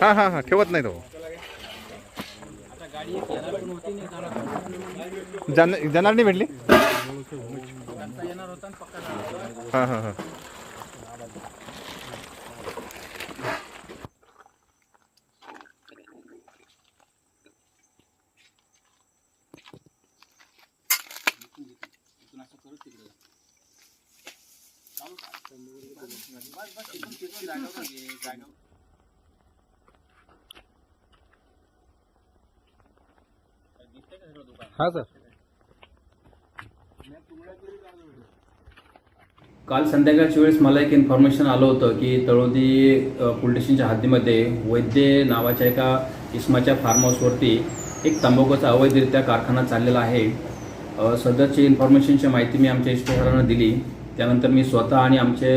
हां हां हां ठेवत नाही तो. जान जाणार नाही भेटली? हां हां हां. हा सर. काल संध्याकाळच्या वेळेस मला एक इन्फॉर्मेशन आलं होतं की तळोदी अ, स्टेशनच्या हद्दीमध्ये वैद्य नावाच्या एका इस्माच्या फार्म हाऊसवरती एक तंबाखूचा अवैधरित्या कारखाना चाललेला आहे. सध्याची सदरची इन्फॉर्मेशनची माहिती मी आमच्या इस्टेशनला दिली. त्यानंतर मी स्वतः आणि आमचे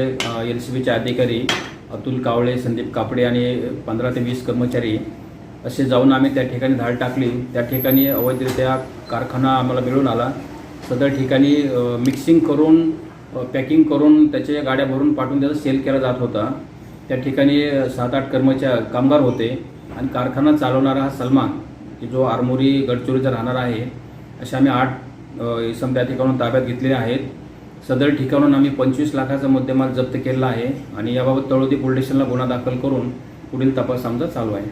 एल सी बीचे अधिकारी अतुल कावळे संदीप कापडे आणि पंधरा ते वीस कर्मचारी असे जाऊन आम्ही त्या ठिकाणी धाड टाकली. त्या ठिकाणी अवैधरित्या कारखाना आम्हाला मिळून आला. सदर ठिकाणी मिक्सिंग करून पॅकिंग करून त्याचे गाड्या भरून पाठवून त्याचा सेल केला जात होता. त्या ठिकाणी सात आठ कर्मचार कामगार होते आणि कारखाना चालवणारा हा सलमान की जो आरमोरी गडचिरोलीचा राहणार आहे असे आम्ही आठ इसम त्या ठिकाणून ताब्यात घेतलेले आहेत. सदर ठिकाणून आम्ही पंचवीस लाखाचा मुद्देमाल जप्त केला आहे आणि याबाबत तळोदी पोलीस स्टेशनला गुन्हा दाखल करून पुढील तपास आमचा चालू आहे.